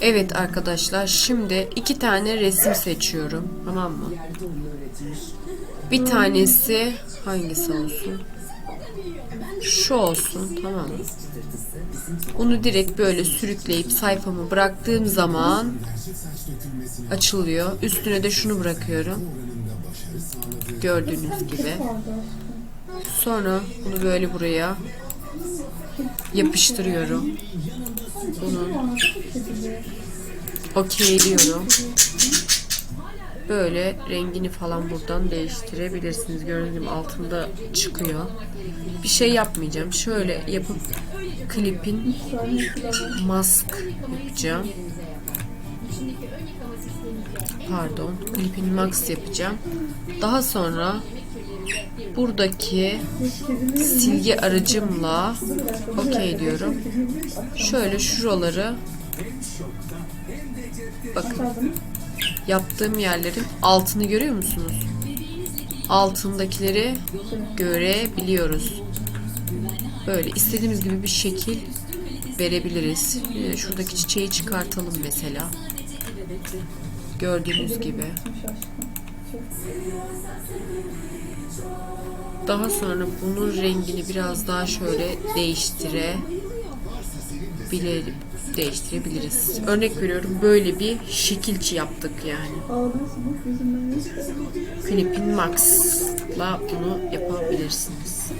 Evet arkadaşlar şimdi iki tane resim seçiyorum tamam mı? Bir tanesi hangisi olsun? Şu olsun tamam mı? Bunu direkt böyle sürükleyip sayfamı bıraktığım zaman açılıyor. Üstüne de şunu bırakıyorum. Gördüğünüz gibi. Sonra bunu böyle buraya yapıştırıyorum. Bunu okeyliyorum. Böyle rengini falan buradan değiştirebilirsiniz. Gördüğünüz gibi altında çıkıyor. Bir şey yapmayacağım. Şöyle yapıp klipin mask yapacağım. Pardon. Klipin max yapacağım. Daha sonra buradaki silgi aracımla okey diyorum. Şöyle şuraları bakın yaptığım yerlerin altını görüyor musunuz? Altındakileri görebiliyoruz. Böyle istediğimiz gibi bir şekil verebiliriz. Ee, Şuradaki çiçeği çıkartalım mesela. Gördüğünüz gibi. Daha sonra bunun rengini biraz daha şöyle değiştire değiştirebiliriz. Örnek veriyorum böyle bir şekilçi yaptık yani. Clipin Max'la bunu yapabilirsiniz.